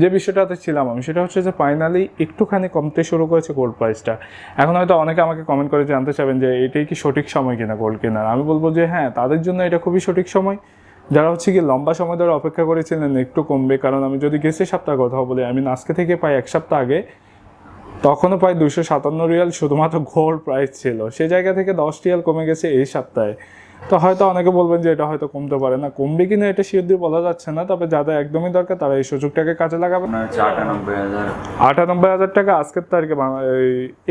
যে বিষয়টাতে ছিলাম আমি, সেটা হচ্ছে যে ফাইনালি একটুখানি কমতে শুরু করেছে গোল্ড প্রাইসটা এখন হয়তো অনেকে আমাকে কমেন্ট করে জানতে চাবেন যে এটাই কি সঠিক সময় কিনা গোল্ড কেনার? আমি বলব যে হ্যাঁ তাদের জন্য এটা খুবই সঠিক সময়। যারা হচ্ছে কি লম্বা সময় ধরে অপেক্ষা করেছিলেন, একটু কমবে, কারণ আমি যদি গেছে সপ্তাহ কথা বলি, আমি আজকে থেকে প্রায় এক সপ্তাহ আগে তখনও প্রায় দুশো সাতান্ন রিয়াল শুধুমাত্র গোল্ড প্রাইস ছিল। সে জায়গা থেকে দশ রিয়াল কমে গেছে এই সপ্তাহে। তো হয়তো অনেকে বলবেন যে এটা হয়তো কমতে পারে। না কমবে কিনা এটা শিওর দিয়ে বলা যাচ্ছে না তবে যাদের একদমই দরকার তারা এই সুযোগটাকে কাজে লাগাবে। আটানব্বই হাজার। আটানব্বই হাজার টাকা আজকের তারিখে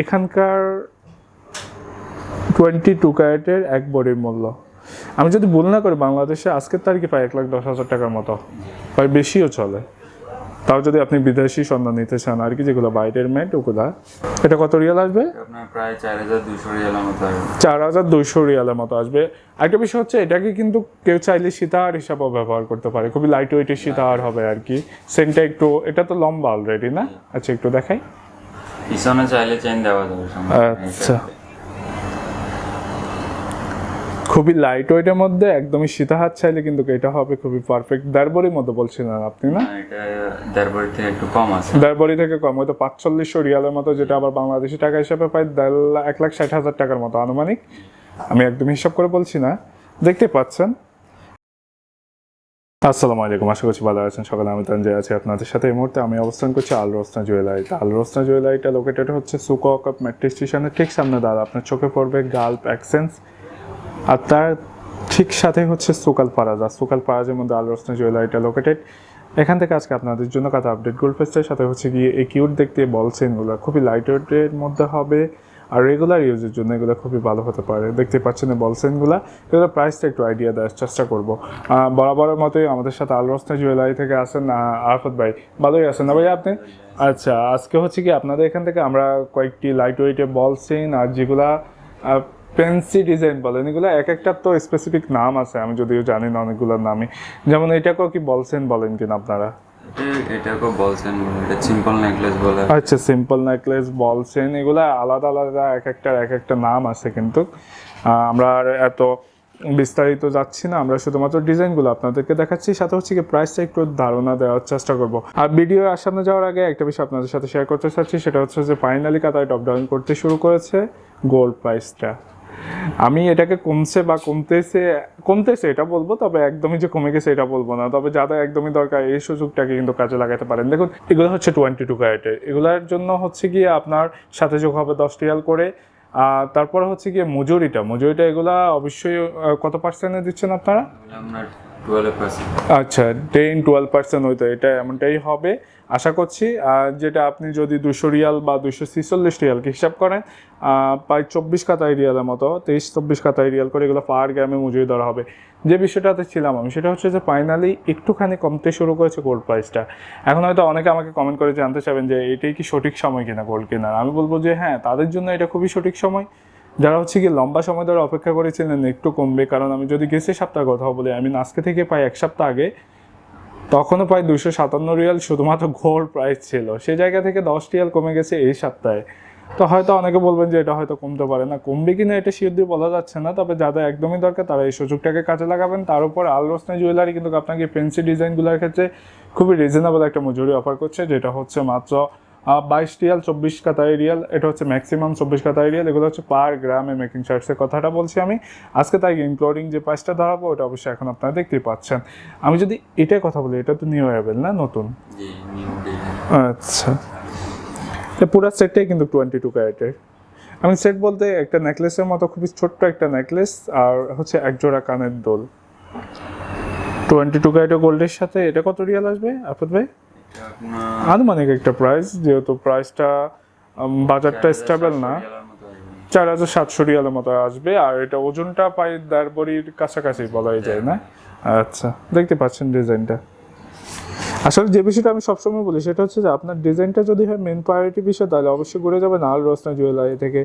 এখানকার টোয়েন্টি টু ক্যারেটের এক বডির মূল্য। আমি যদি ভুল না করি বাংলাদেশে আজকের তারিখে প্রায় এক লাখ দশ হাজার টাকার মতো। প্রায় বেশিও চলে। তাও যদি আপনি বিদেশি সন্ধান নিতে চান আর কি যেগুলো বাইরের মেট ওগুলা এটা কত রিয়াল আসবে? আপনার প্রায় চার হাজার দুশো রিয়ালের মতো আসবে। চার হাজার দুইশো রিয়ালের মতো আসবে। একটা বিষয় হচ্ছে এটাকে কিন্তু কেউ চাইলে সীতাহার হিসাবেও ব্যবহার করতে পারে। খুবই লাইট ওয়েটের সীতাহার হবে আর কি। সেন্টটা একটু এটা তো লম্বা অলরেডি না? আচ্ছা একটু দেখাই। পিছনে চাইলে চেন দেওয়া যাবে আচ্ছা। খুবই লাইট ওয়েটের মধ্যে একদমই সীতাহার চাইলে কিন্তু এটা হবে খুবই পারফেক্ট দারবরির মধ্যে বলছিলেন আপনি না? না, এটা দেড়বাড়ি থেকে একটু কম আছে। দারবরি থেকে কম হয়তো পাঁচচল্লিশশো রিয়ালের মতো যেটা আবার বাংলাদেশি টাকা হিসাবে প্রায় দেড় এক লাখ ষাট হাজার টাকার মতো আনুমানিক। আমি একদম হিসাব করে বলছি না। দেখতে পাচ্ছেন? আসসালামু আলাইকুম আশা করছি ভালো আছেন। সকালে আমি তানজয় আছি আপনাদের সাথে। এই মুহূর্তে আমি অবস্থান করছি আল রোসনা জুয়েলারিতে। আল রোসনা জুয়েলারিটা লোকেটেড হচ্ছে সুকক মেট্রো স্টেশনের ঠিক সামনে দাঁড়া আপনার চোখে পড়বে গাল্প অ্যাক্সেন্স আর তার ঠিক সাথে হচ্ছে সুকাল পারাজা। সুকাল পারাজের মধ্যে আল রোসনা জুয়েলারিটা লোকেটেড এখান থেকে আজকে আপনাদের জন্য কথা আপডেট গোল্ড সাথে হচ্ছে গিয়ে এই কিউট দেখতে বল চেনগুলো খুবই লাইট ওয়েটের মধ্যে হবে, আর রেগুলার ইউজের জন্য এগুলো খুবই ভালো হতে পারে। দেখতে পাচ্ছেন এই বল চেনগুলো এগুলো প্রাইসটা একটু আইডিয়া দেওয়ার চেষ্টা করব। বরাবরের মতোই আমাদের সাথে আল রোসনা জুয়েলারি থেকে আসেন আরাফত ভাই। ভালোই আছেন না ভাই আপনি? আচ্ছা আজকে হচ্ছে কি আপনাদের এখান থেকে আমরা কয়েকটি লাইট ওয়েটের বল চেন আর যেগুলা পেন্সি ডিজাইন বলেন এগুলো এক একটার তো স্পেসিফিক নাম আছে আমি যদিও জানি না অনেকগুলোর নামই। যেমন এটাকেও কি বলছেন বলেন কিনা আপনারা? এটা- এটাকেও বলছেন এটা সিম্পল নেকলেস বলে। আচ্ছা সিম্পল নেকলেস এগুলো আলাদা আলাদা এক একটার এক একটা নাম আছে কিন্তু। আমরা আর এত বিস্তারিত যাচ্ছি না আমরা শুধুমাত্র ডিজাইনগুলো আপনাদেরকে দেখাচ্ছি সাথে হচ্ছে কি প্রাইসটা একটু ধারণা দেওয়ার চেষ্টা করব। আর ভিডিও সামনে যাওয়ার আগে একটা বিষয় আপনাদের সাথে শেয়ার করতে চাচ্ছি সেটা হচ্ছে যে ফাইনালি কাতায় টপ ডাউন করতে শুরু করেছে গোল্ড প্রাইসটা আমি এটাকে কমছে বা কমতেছে কমতেছে এটা বলব, তবে একদমই যে কমে গেছে এটা বলব না। তবে যাদের একদমই দরকার, এই সুযোগটাকে কিন্তু কাজে লাগাতে পারেন। দেখুন, এগুলো হচ্ছে টোয়েন্টি টু ক্যারেটের এগুলোর জন্য হচ্ছে গিয়ে আপনার সাথে যোগ হবে দশ রিয়াল করে। তারপরে হচ্ছে গিয়ে মজুরিটা। মজুরিটা এগুলা অবশ্যই কত পার্সেন্টে দিচ্ছেন আপনারা আচ্ছা টেন টুয়েলভ পার্সেন্ট হয়তো এটা এমনটাই হবে। আশা করছি আর যেটা আপনি যদি দুশো রিয়াল বা দুশো ছিচল্লিশ রিয়ালকে হিসাব করেন প্রায় চব্বিশ কাতাই রিয়ালের মতো, তেইশ, চব্বিশ কাতাই রিয়াল করে এগুলো পার গ্রামে মজুরি ধরা হবে। যে বিষয়টাতে ছিলাম আমি, সেটা হচ্ছে যে ফাইনালি একটুখানি কমতে শুরু করেছে গোল্ড প্রাইসটা এখন হয়তো অনেকে আমাকে কমেন্ট করে জানতে চাবেন যে, এটাই কি সঠিক সময় কিনা গোল্ড কেনার? আমি বলব যে হ্যাঁ তাদের জন্য এটা খুবই সঠিক সময়। যারা হচ্ছে কি লম্বা সময় ধরে অপেক্ষা করেছিলেন, একটু কমবে, কারণ আমি যদি গেছে সপ্তাহ কথা বলি, আমি আজকে থেকে প্রায় এক সপ্তাহ আগে তখনও প্রায় দুশো সাতান্ন রিয়াল শুধুমাত্র ঘোর প্রাইস ছিল। সে জায়গা থেকে দশ রিয়াল কমে গেছে এই সপ্তাহে। তো হয়তো অনেকে বলবেন যে এটা হয়তো কমতে পারে না। কমবে কিনা এটা শিওর দিয়ে বলা যাচ্ছে না, তবে যাদের একদমই দরকার তারা এই সুযোগটাকে কাজে লাগাবেন। তার উপর আল রোসনা জুয়েলারি কিন্তু আপনাকে পেন্সি ডিজাইনগুলোর ক্ষেত্রে খুবই রিজনেবল একটা মজুরি অফার করছে, যেটা হচ্ছে মাত্র বাইশ রিয়াল চব্বিশ কাতাই রিয়াল এটা হচ্ছে ম্যাক্সিমাম চব্বিশ কাতাই রিয়াল এগুলো হচ্ছে পার গ্রামে মেকিং চার্জের কথাটা বলছি আমি। আজকে তাই ইনক্লুডিং যে প্রাইসটা ধরাবো ওটা অবশ্যই এখন আপনারা দেখতেই পাচ্ছেন। আমি যদি এটাই কথা বলি এটা তো নিউ অ্যাভেল না নতুন? আচ্ছা। পুরো সেটটাই কিন্তু টোয়েন্টি টু ক্যারেটের। আমি সেট বলতে একটা নেকলেসের মতো খুবই ছোট্ট একটা নেকলেস আর হচ্ছে এক জোড়া কানের দোল। টোয়েন্টি টু ক্যারেটের গোল্ডের সাথে এটা কত রিয়াল আসবে আপদ ভাই? আনুমানিক একটা প্রাইস যেহেতু প্রাইসটা বাজারটা স্টেবল না। চার হাজার সাতশো রিয়ালের মতো আসবে আর এটা ওজনটা প্রায় দেড় বড়ির কাছাকাছি বলাই যায় না? আচ্ছা দেখতে পাচ্ছেন ডিজাইনটা। আসলে যে বিষয়টা আমি সবসময় বলি সেটা হচ্ছে যে আপনার ডিজাইনটা যদি হয় মেন প্রায়োরিটি বিষয় তাহলে অবশ্যই ঘুরে যাবেন আল রোসনা জুয়েলারি থেকে।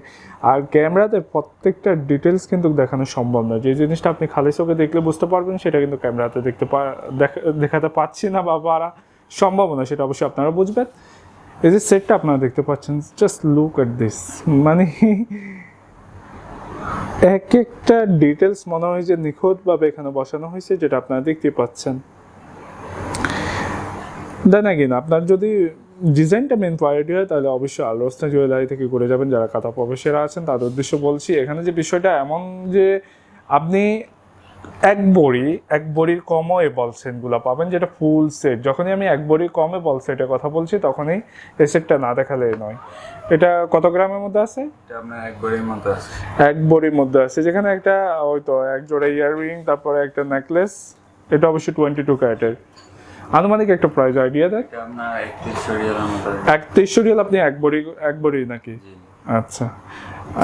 আর ক্যামেরাতে প্রত্যেকটা ডিটেলস কিন্তু দেখানো সম্ভব নয়। যে জিনিসটা আপনি খালি চোখে দেখলে বুঝতে পারবেন সেটা কিন্তু ক্যামেরাতে দেখতে দেখাতে পাচ্ছি না বা পারা সম্ভব না সেটা অবশ্যই আপনারা বুঝবেন। এই যে সেটটা আপনারা দেখতে পাচ্ছেন জাস্ট লুক এট দিস মানে এক একটা ডিটেলস মনে হয় যে নিখুঁতভাবে এখানে বসানো হয়েছে, যেটা আপনারা দেখতে পাচ্ছেন। দেন কিনা আপনার যদি ডিজাইনটা মেন প্রায়োরিটি হয়, তাহলে অবশ্যই আলোচনা জুয়েলারি থেকে ঘুরে যাবেন। যারা কাতা প্রবেশেরা আছেন, তাদের উদ্দেশ্য বলছি, এখানে যে বিষয়টা এমন যে আপনি এক বড়ি এক বড়ির কমও এই বল সেটগুলো পাবেন যেটা ফুল সেট। যখনই আমি এক বড়ির কমে বল সেটের কথা বলছি তখনই এই সেটটা না দেখালে নয়। এটা কত গ্রামের মধ্যে আছে? এক বড়ির মধ্যে আছে। যেখানে একটা ওই তো এক জোড়া ইয়াররিং তারপরে একটা নেকলেস। এটা অবশ্যই টোয়েন্টি টু ক্যারেটের। আনুমানিক একটা প্রাইস আইডিয়া দেখ। এটা আপনার একত্রিশশো রিয়ালের মতো। আছে এক তেইশশো রিয়াল আপনি এক বড়ি এক বড়ি নাকি? আচ্ছা।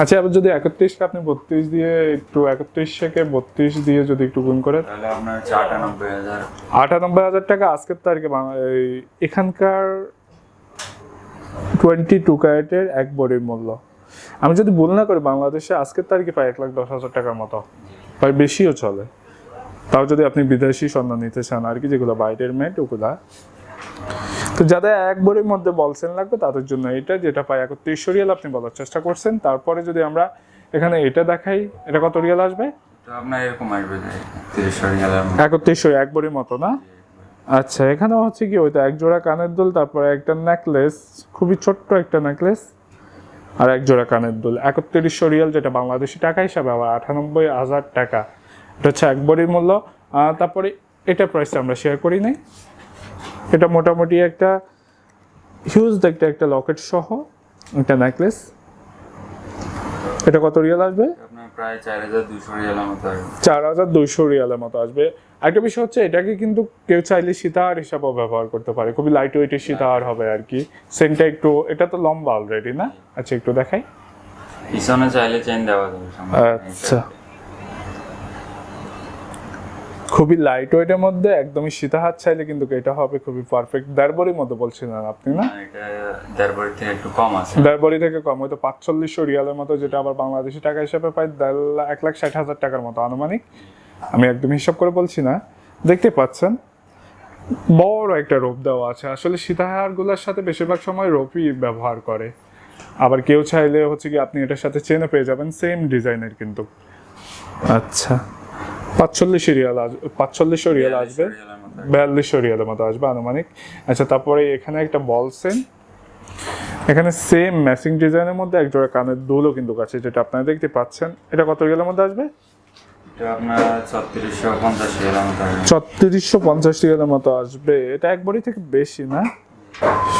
আচ্ছা এবার যদি একত্রিশকে আপনি বত্রিশ দিয়ে একটু একত্রিশ থেকে বত্রিশ দিয়ে যদি একটু গুণ করেন। তাহলে আপনার হচ্ছে আটানব্বই হাজার। আটানব্বই হাজার টাকা আজকের তারিখে এই এখানকার টোয়েন্টি টু ক্যারেটের এক বড়ির মূল্য। আমি যদি ভুল না করি বাংলাদেশে আজকের তারিখে প্রায় এক লাখ দশ হাজার টাকার মতো। প্রায় বেশিও চলে। তাও যদি আপনি বিদেশি সন্ধান নিতে চান আর কি যেগুলো বাইরের মেট ওগুলা তো যাদের এক বড়ির মধ্যে বলছেন লাগবে তাদের জন্য এটা যেটা পায় একত্রিশশো রিয়াল আপনি বলার চেষ্টা করছেন। তারপরে যদি আমরা এখানে এটা দেখাই এটা কত রিয়াল আসবে? আপনার এরকম আসবে একত্রিশশো মতো। না? আচ্ছা এখানে হচ্ছে কি ওইটা এক জোড়া কানের দুল তারপরে একটা নেকলেস খুবই ছোট্ট একটা নেকলেস আর এক জোড়া কানের দুল। একত্রিশশো রিয়াল যেটা বাংলাদেশি টাকা হিসাবে আবার আটানব্বই হাজার টাকা। এটা হচ্ছে এক বড়ির মূল্য তারপরে এটা প্রাইসটা আমরা শেয়ার করি নাই। এটা মোটামুটি একটা হিউজ দেখতে একটা লকেট সহ একটা নেকলেস এটা কত রিয়াল আসবে? প্রায় চার হাজার দুইশো রিয়ালের মতো আসবে। একটা বিষয় হচ্ছে এটাকে কিন্তু কেউ চাইলে সীতাহার হিসাবেও ব্যবহার করতে পারে। খুবই লাইট ওয়েটের সীতাহার হবে আর কি। একটু এটা তো লম্বা অলরেডি না? আচ্ছা একটু দেখাই। পিছনে চাইলে চেন দেওয়া যাবে আচ্ছা। খুবই লাইট ওয়েটের মধ্যে একদমই সীতাহার চাইলে কিন্তু এটা হবে খুবই পারফেক্ট দেড়বরির মধ্যে বলছিলেন আপনি না? দেড় থেকে একটু কম আছে। দেড়বরি থেকে কম হয়তো পাঁচচল্লিশশো রিয়ালের মতো যেটা আবার বাংলাদেশি টাকা হিসাবে প্রায় দেড় এক লাখ ষাট হাজার টাকার মতো আনুমানিক। আমি একদম হিসাব করে বলছি না। দেখতে পাচ্ছেন বড় একটা রোপ দেওয়া আছে। আসলে সীতাহারগুলোর সাথে বেশিরভাগ সময় রোপই ব্যবহার করে। আবার কেউ চাইলে হচ্ছে কি আপনি এটার সাথে চেনে পেয়ে যাবেন সেম ডিজাইনের কিন্তু। আচ্ছা। পাঁচচল্লিশ রিয়াল আসবে পাঁচচল্লিশশো রিয়াল আসবে। বিয়াল্লিশশো রিয়ালের মতো আসবে আনুমানিক। আচ্ছা তারপরে এখানে একটা বল সেন এখানে সেম ম্যাচিং ডিজাইনের মধ্যে এক জোড়া কানের দুলও কিন্তু আছে যেটা আপনারা দেখতে পাচ্ছেন। এটা কত রিয়ালের মধ্যে আসবে? ছত্রিশশো পঞ্চাশ রিয়ালের মতো আসবে। এটা একবারই থেকে বেশি না।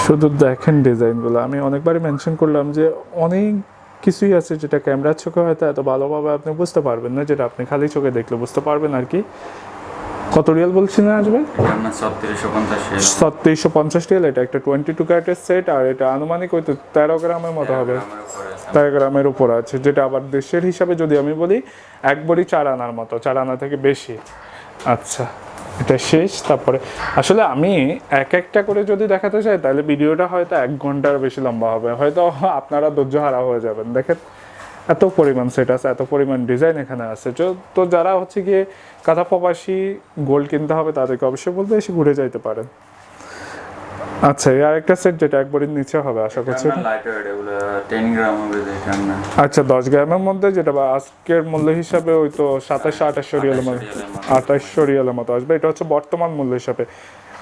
শুধু দেখেন ডিজাইনগুলো। আমি অনেকবারই মেনশন করলাম যে অনেক কিছুই আছে যেটা ক্যামেরার চোখে হয়তো এত ভালোভাবে আপনি বুঝতে পারবেন না যেটা আপনি খালি চোখে দেখলে বুঝতে পারবেন আর কি। কত রিয়াল বলছি না আসবে? ছত্রিশশো পঞ্চাশ রিয়াল এটা একটা টোয়েন্টি টু ক্যারেটের সেট আর এটা আনুমানিক হয়তো তেরো গ্রামের মতো হবে। তেরো গ্রামের উপর আছে যেটা আবার দেশের হিসাবে যদি আমি বলি এক বড়ি চার আনার মতো চার আনা থেকে বেশি। আচ্ছা। এটা শেষ, তারপরে, আসলে আমি এক একটা করে যদি দেখাতে চাই, তাহলে ভিডিওটা হয়তো এক ঘণ্টার বেশি লম্বা হবে। হয়তো আপনারা ধৈর্য হারা হয়ে যাবেন। দেখেন, এত পরিমাণ সেট আছে, এত পরিমাণ ডিজাইন এখানে আছে। তো- যারা হচ্ছে গিয়ে কাঁথা প্রবাসী গোল্ড কিনতে হবে, তাদেরকে অবশ্যই বলতে এসে ঘুরে যাইতে পারেন। আচ্ছা এই আরেকটা সেট যেটা একবারের নিচে হবে আশা করছি আচ্ছা দশ গ্রামের মধ্যে যেটা বা আজকের মূল্য হিসাবে ওই তো সাতাশশো আঠাশশো রিয়ালের মতো। আঠাশশো রিয়ালের মতো। আসবে এটা হচ্ছে বর্তমান মূল্য হিসাবে।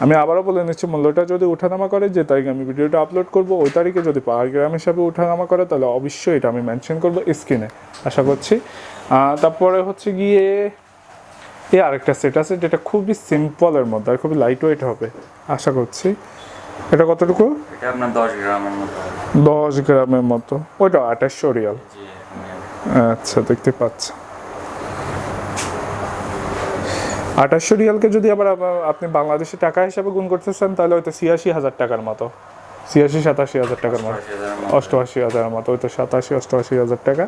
আমি আবারও বলে নিচ্ছি মূল্যটা যদি উঠানামা করে যে তারিখে আমি ভিডিওটা আপলোড করব ওই তারিখে যদি পার গ্রাম হিসাবে উঠানামা করে তাহলে অবশ্যই এটা আমি মেনশন করব স্ক্রিনে আশা করছি। তারপরে হচ্ছে গিয়ে এই আরেকটা সেট আছে যেটা খুবই সিম্পলের মধ্যে আর খুবই লাইট ওয়েট হবে। আশা করছি। এটা কতটুকু? এটা আপনার দশ গ্রামের মতো। গ্রামের ওইটা আঠাশশো রিয়াল জি আচ্ছা দেখতে পাচ্ছি। আঠাশশো রিয়ালকে যদি আবার আপনি বাংলাদেশি টাকা হিসাবে গুণ করতে চান তাহলে হয়তো ছিয়াশি হাজার টাকার মতো। ছিয়াশি সাতাশি হাজার টাকার মতো। অষ্টআশি হাজারের মতো হয়তো সাতাশি অষ্টআশি হাজার টাকা।